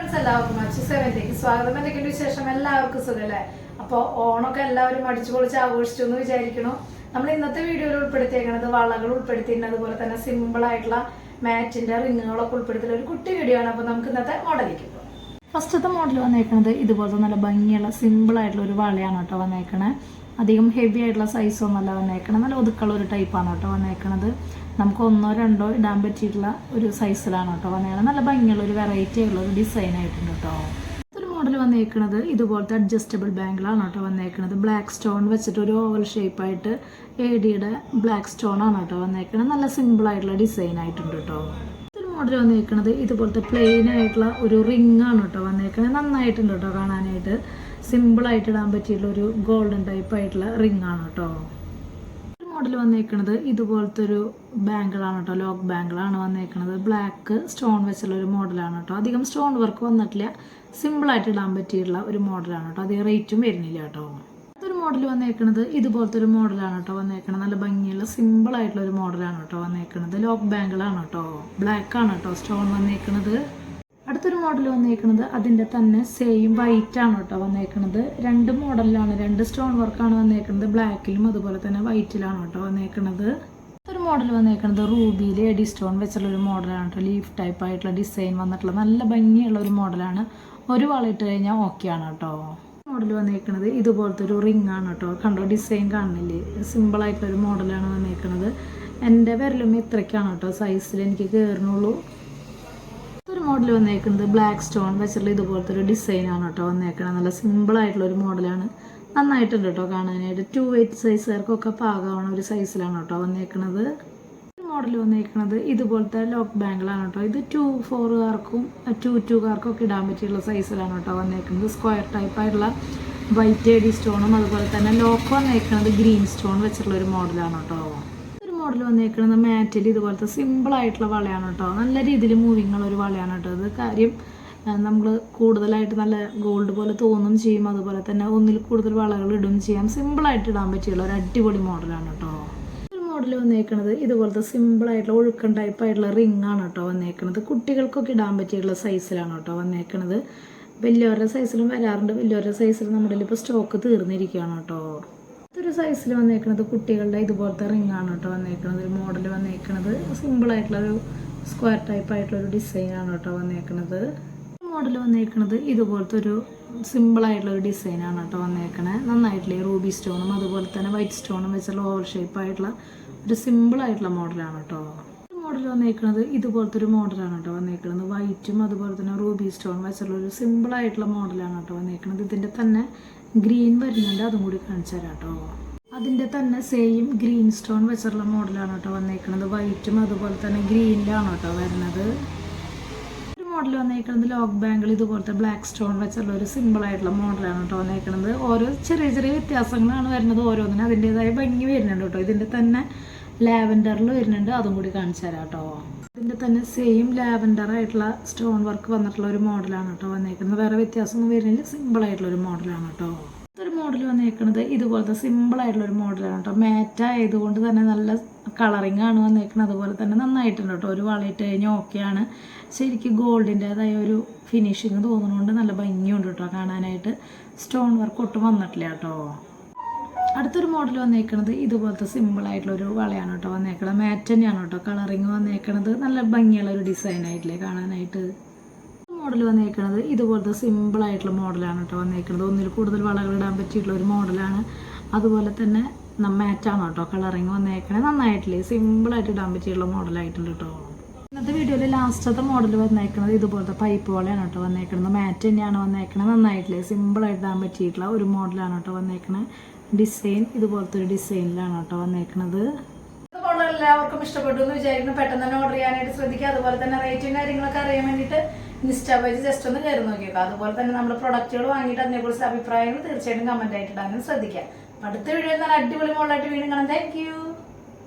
Friends എല്ലാവർക്കും അച്ചു സെവന്റേക്ക് സ്വാഗതം. എന്തൊക്കെയുണ്ട് വിശേഷം? എല്ലാവർക്കും സുഖല്ലേ? അപ്പോൾ ഓണൊക്കെ എല്ലാവരും അടിച്ചു പൊളിച്ച് ആഘോഷിച്ചു എന്ന് വിചാരിക്കണു നമ്മൾ ഇന്നത്തെ വീഡിയോയിൽ ഉൾപ്പെടുത്തിയേക്കണത് വളകൾ ഉൾപ്പെടുത്തിയിട്ടുണ്ട്. അതുപോലെ തന്നെ സിമ്പിൾ ആയിട്ടുള്ള മാറ്റിന്റെ റിങ്ങുകളൊക്കെ ഉൾപ്പെടുത്തിയ ഒരു കുട്ടി വീഡിയോ ആണ്. അപ്പോൾ നമുക്ക് ഇന്നത്തെ മോഡലിലേക്ക് പോകാം ഫസ്റ്റത്തെ മോഡൽ വന്നേക്കണത് ഇതുപോലത്തെ നല്ല ഭംഗിയുള്ള സിമ്പിൾ ആയിട്ടുള്ള ഒരു വളയാണ് കേട്ടോ വന്നേക്കണേ. അധികം ഹെവി ആയിട്ടുള്ള സൈസൊന്നും അല്ല വന്നേക്കണത് നല്ല ഒതുക്കുള്ള ഒരു ടൈപ്പാണ് കേട്ടോ വന്നേക്കണത്. നമുക്ക് ഒന്നോ രണ്ടോ ഇടാൻ പറ്റിയിട്ടുള്ള ഒരു സൈസിലാണ് കേട്ടോ വന്നേക്കണത്. നല്ല ഭംഗിയുള്ള ഒരു വെറൈറ്റി ഉള്ള ഒരു ഡിസൈൻ ആയിട്ടുണ്ട് കേട്ടോ. ഒരു മോഡൽ വന്നേക്കണത് ഇതുപോലത്തെ അഡ്ജസ്റ്റബിൾ ബാങ്കിളാണ് കേട്ടോ വന്നേക്കണത്. ബ്ലാക്ക് സ്റ്റോൺ വെച്ചിട്ട് ഒരു ഓവൽ ഷേപ്പായിട്ട് എ ഡിയുടെ ബ്ലാക്ക് സ്റ്റോൺ ആണ് കേട്ടോ വന്നേക്കണത്. നല്ല സിമ്പിൾ ആയിട്ടുള്ള ഡിസൈൻ ആയിട്ടുണ്ട് കേട്ടോ. മോഡൽ വന്നേക്കണത് ഇതുപോലത്തെ പ്ലെയിൻ ആയിട്ടുള്ള ഒരു റിംഗ് ആണ് കേട്ടോ വന്നേക്കണത്. നന്നായിട്ടുണ്ട് കേട്ടോ കാണാനായിട്ട്. സിമ്പിൾ ആയിട്ട് ഇടാൻ പറ്റിയിട്ടുള്ള ഒരു ഗോൾഡൻ ടൈപ്പ് ആയിട്ടുള്ള റിംഗ് ആണ് കേട്ടോ. മോഡൽ വന്നേക്കണത് ഇതുപോലത്തെ ഒരു ബാങ്കിളാണ് കേട്ടോ ലോക്ക് ബാങ്കിളാണ് വന്നേക്കണത്. ബ്ലാക്ക് സ്റ്റോൺ വെച്ചുള്ള ഒരു മോഡലാണ് കേട്ടോ. അധികം സ്റ്റോൺ വർക്ക് വന്നിട്ടില്ല. സിമ്പിളായിട്ട് ഇടാൻ പറ്റിയിട്ടുള്ള ഒരു മോഡലാണ് കേട്ടോ. അധികം റേറ്റും വരുന്നില്ല കേട്ടോ. ഒരു മോഡൽ വന്നേക്കണത് ഇതുപോലത്തെ ഒരു മോഡലാണ് കേട്ടോ വന്നേക്കണത്. നല്ല ഭംഗിയുള്ള സിമ്പിൾ ആയിട്ടുള്ള ഒരു മോഡലാണ് കേട്ടോ വന്നേക്കണത്. ലോക്ക് ബാങ്കിളാണ് കേട്ടോ. ബ്ലാക്ക് ആണ് കേട്ടോ സ്റ്റോൺ വന്നേക്കണത്. അടുത്തൊരു മോഡൽ വന്നേക്കുന്നത് അതിന്റെ തന്നെ സെയിം വൈറ്റ് ആണ് കേട്ടോ വന്നേക്കുന്നത് രണ്ട് മോഡലിലാണ് രണ്ട് സ്റ്റോൺ വർക്കാണ് വന്നേക്കുന്നത് ബ്ലാക്കിലും അതുപോലെ തന്നെ വൈറ്റിലാണ് കേട്ടോ വന്നേക്കുന്നത് ഒരു മോഡൽ വന്നേക്കുന്നത് റൂബിയിൽ എഡി സ്റ്റോൺ വെച്ചുള്ള ഒരു മോഡലാണ് കേട്ടോ. ലീഫ് ടൈപ്പ് ആയിട്ടുള്ള ഡിസൈൻ വന്നിട്ടുള്ള നല്ല ഭംഗിയുള്ള ഒരു മോഡലാണ് ഒരു വളയിട്ട് കഴിഞ്ഞാൽ ഓക്കെ ആണ് കേട്ടോ. മോഡൽ വന്നേക്കുന്നത് ഇതുപോലത്തെ ഒരു റിംഗ് ആണ് കേട്ടോ. കണ്ടോ ഡിസൈൻ കാണുന്നില്ലേ? സിമ്പിൾ ആയിട്ടുള്ള ഒരു മോഡലാണ് വന്നേക്കുന്നത് എന്റെ വിരലും ഇത്രയ്ക്കാണ് കേട്ടോ സൈസിൽ എനിക്ക് കയറുന്നുള്ളൂ ഒരു മോഡൽ വന്നേക്കുന്നത് ബ്ലാക്ക് സ്റ്റോൺ വെച്ചിട്ടുള്ള ഇതുപോലത്തെ ഒരു ഡിസൈനാണ് കേട്ടോ വന്നേക്കണത്. നല്ല സിമ്പിൾ ആയിട്ടുള്ള ഒരു മോഡലാണ് നന്നായിട്ടുണ്ട് കേട്ടോ കാണാനായിട്ട്. ടു വെയ്റ്റ് സൈസുകാർക്കൊക്കെ പാകമാണ് ഒരു സൈസിലാണ് കേട്ടോ വന്നേക്കണത്. ഒരു മോഡൽ വന്നേക്കണത് ഇതുപോലത്തെ ലോക്ക് ബാങ്കിളാണ് കേട്ടോ. ഇത് ടു ഫോറുകാർക്കും ടു ടുകാർക്കും ഒക്കെ ഇടാൻ പറ്റിയുള്ള സൈസിലാണ് കേട്ടോ വന്നേക്കുന്നത് സ്ക്വയർ ടൈപ്പ് ആയിട്ടുള്ള വൈറ്റ് എഡി സ്റ്റോണും അതുപോലെ തന്നെ ലോക്ക് വന്നേക്കണത് ഗ്രീൻ സ്റ്റോൺ വെച്ചിട്ടുള്ള ഒരു മോഡലാണ് കേട്ടോ. മോഡൽ വന്നേക്കുന്നത് മാറ്റിൽ ഇതുപോലത്തെ സിമ്പിൾ ആയിട്ടുള്ള വളയാണ് കേട്ടോ നല്ല രീതിയിൽ മൂവിങ് ഉള്ള ഒരു വളയാണ് കേട്ടോ ഇത്. കാര്യം നമ്മൾ കൂടുതലായിട്ട് നല്ല ഗോൾഡ് പോലെ തോന്നും ചെയ്യും. അതുപോലെ തന്നെ ഒന്നിൽ കൂടുതൽ വളകൾ ഇടും ചെയ്യാം. സിമ്പിളായിട്ട് ഇടാൻ പറ്റിയുള്ള ഒരു അടിപൊളി മോഡലാണ് കേട്ടോ മോഡൽ വന്നേക്കണത് ഇതുപോലത്തെ സിമ്പിളായിട്ടുള്ള ഒഴുക്കൻ ടൈപ്പ് ആയിട്ടുള്ള റിംഗ് ആണ് കേട്ടോ വന്നേക്കണത്. കുട്ടികൾക്കൊക്കെ ഇടാൻ പറ്റിയുള്ള സൈസിലാണ് കേട്ടോ വന്നേക്കണത്. വലിയവരുടെ സൈസിലും വരാറുണ്ട്. വലിയവരുടെ സൈസിലും നമ്മുടെ ഇപ്പോൾ സ്റ്റോക്ക് തീർന്നിരിക്കുകയാണ് കേട്ടോ ഇതൊരു സൈസിൽ വന്നേക്കണത് കുട്ടികളുടെ ഇതുപോലത്തെ റിംഗ് ആണ് കേട്ടോ വന്നേക്കണത്. ഒരു മോഡൽ വന്നേക്കണത്. സിമ്പിൾ ആയിട്ടുള്ള ഒരു സ്ക്വയർ ടൈപ്പ് ആയിട്ടുള്ള ഒരു ഡിസൈൻ ആണ് കേട്ടോ വന്നേക്കണത്. മോഡൽ വന്നേക്കണത് ഇതുപോലത്തെ ഒരു സിമ്പിൾ ആയിട്ടുള്ള ഒരു ഡിസൈൻ ആണ് കേട്ടോ വന്നേക്കണേ. നന്നായിട്ടുള്ള റൂബി സ്റ്റോണും അതുപോലെ തന്നെ വൈറ്റ് സ്റ്റോണും വെച്ചുള്ള ഓവർ ഷേപ്പ് ആയിട്ടുള്ള ഒരു സിമ്പിൾ ആയിട്ടുള്ള മോഡലാണ് കേട്ടോ. മോഡൽ വന്നേക്കുന്നത് ഇതുപോലത്തെ ഒരു മോഡലാണ് കേട്ടോ വന്നേക്കുന്നത് വൈറ്റും അതുപോലെ തന്നെ റൂബി സ്റ്റോൺ വെച്ചുള്ള ഒരു സിമ്പിൾ ആയിട്ടുള്ള മോഡലാണ് കേട്ടോ വന്നേക്കുന്നത് ഇതിന്റെ തന്നെ ഗ്രീൻ വരുന്നുണ്ട് അതും കൂടി കാണിച്ചു തരാം കേട്ടോ. അതിന്റെ തന്നെ സെയിം ഗ്രീൻ സ്റ്റോൺ വെച്ചുള്ള മോഡലാണ് കേട്ടോ വന്നേക്കുന്നത് വൈറ്റും അതുപോലെ തന്നെ ഗ്രീനിലാണ് കേട്ടോ വരുന്നത്. ഒരു മോഡൽ വന്നേക്കുന്നത് ലോക്ക് ബാങ്കിൾ ഇതുപോലത്തെ ബ്ലാക്ക് സ്റ്റോൺ വെച്ചുള്ള ഒരു സിമ്പിൾ ആയിട്ടുള്ള മോഡലാണ് കേട്ടോ വന്നേക്കുന്നത് ഓരോ ചെറിയ ചെറിയ വ്യത്യാസങ്ങളാണ് വരുന്നത്. ഓരോന്നിനും അതിന്റെതായ ഭംഗി വരുന്നുണ്ട് കേട്ടോ. ഇതിന്റെ തന്നെ ലാവൻഡറിൽ വരുന്നുണ്ട്. അതും കൂടി കാണിച്ചു തരാം കേട്ടോ. ഇതിന്റെ തന്നെ സെയിം ലാവൻഡർ ആയിട്ടുള്ള സ്റ്റോൺ വർക്ക് വന്നിട്ടുള്ള ഒരു മോഡലാണ് കേട്ടോ വന്നേക്കുന്നത്. വേറെ വ്യത്യാസമൊന്നും വരുന്നില്ല. സിമ്പിൾ ആയിട്ടുള്ള ഒരു മോഡലാണ് കേട്ടോ. ഒരു മോഡൽ വന്നേക്കുന്നത് ഇതുപോലത്തെ സിമ്പിൾ ആയിട്ടുള്ള ഒരു മോഡലാണ് കേട്ടോ. മാറ്റ് ആയതുകൊണ്ട് തന്നെ നല്ല കളറിങ് ആണ് വന്നേക്കുന്നത്. അതുപോലെ തന്നെ നന്നായിട്ടുണ്ട് കേട്ടോ. ഒരു വളയിട്ട് കഴിഞ്ഞാൽ ഓക്കെയാണ് ശരിക്കും ഗോൾഡിന്റെതായ ഒരു ഫിനിഷിങ് തോന്നുന്നതുകൊണ്ട് നല്ല ഭംഗിയുണ്ട് കേട്ടോ കാണാനായിട്ട്. സ്റ്റോൺ വർക്ക് ഒട്ടും വന്നിട്ടില്ല കേട്ടോ. അടുത്തൊരു മോഡൽ വന്നേക്കണത് ഇതുപോലത്തെ സിമ്പിൾ ആയിട്ടുള്ള ഒരു വളയാണ് കേട്ടോ വന്നേക്കണത്. മാറ്റ് തന്നെയാണ് കേട്ടോ കളറിങ് വന്നേക്കണത്. നല്ല ഭംഗിയുള്ള ഒരു ഡിസൈൻ ആയിട്ടില്ലേ കാണാനായിട്ട്. മോഡൽ വന്നേക്കണത് ഇതുപോലത്തെ സിമ്പിൾ ആയിട്ടുള്ള മോഡലാണ് കേട്ടോ വന്നേക്കണത്. ഒന്നിൽ കൂടുതൽ വളകൾ ഇടാൻ പറ്റിയിട്ടുള്ള ഒരു മോഡലാണ് അതുപോലെ തന്നെ മാറ്റാണ് കേട്ടോ കളറിങ് വന്നേക്കണേ നന്നായിട്ടില്ലേ? സിമ്പിളായിട്ട് ഇടാൻ പറ്റിയിട്ടുള്ള മോഡലായിട്ടുണ്ട് കേട്ടോ. ഇന്നത്തെ വീഡിയോയിൽ ലാസ്റ്റത്തെ മോഡൽ വന്നേക്കണത് ഇതുപോലത്തെ പൈപ്പ് പോലെയാണ് കേട്ടോ വന്നേക്കണത്. മാറ്റ് തന്നെയാണ് വന്നേക്കണത്. നന്നായിട്ടില്ലേ? സിമ്പിളായിട്ട് ഇടാൻ പറ്റിയിട്ടുള്ള ഒരു മോഡലാണ് കേട്ടോ വന്നേക്കണത്. ഡിസൈൻ ഇതുപോലത്തെ ഒരു ഡിസൈനിലാണ് കേട്ടോ വന്നേക്കണത്. എല്ലാവർക്കും ഇഷ്ടപ്പെട്ടു എന്ന് വിചാരിക്കുന്നു. പെട്ടെന്ന് തന്നെ ഓർഡർ ചെയ്യാനായിട്ട് ശ്രദ്ധിക്കുക. അതുപോലെ തന്നെ റേറ്റും കാര്യങ്ങളൊക്കെ അറിയാൻ വേണ്ടിയിട്ട് ഇൻസ്റ്റാ പേജ് ജസ്റ്റ് ഒന്ന് കയറി നോക്കിയേക്കാം. അതുപോലെ തന്നെ നമ്മൾ പ്രൊഡക്റ്റുകൾ വാങ്ങിയിട്ട് അതിനെക്കുറിച്ച് അഭിപ്രായങ്ങൾ തീർച്ചയായിട്ടും കമന്റ് ആയിട്ട് ഇടാനും അടുത്ത വീഡിയോയിൽ നല്ല അടിപൊളി മോളായിട്ട് വീണ്ടും കാണാം. താങ്ക്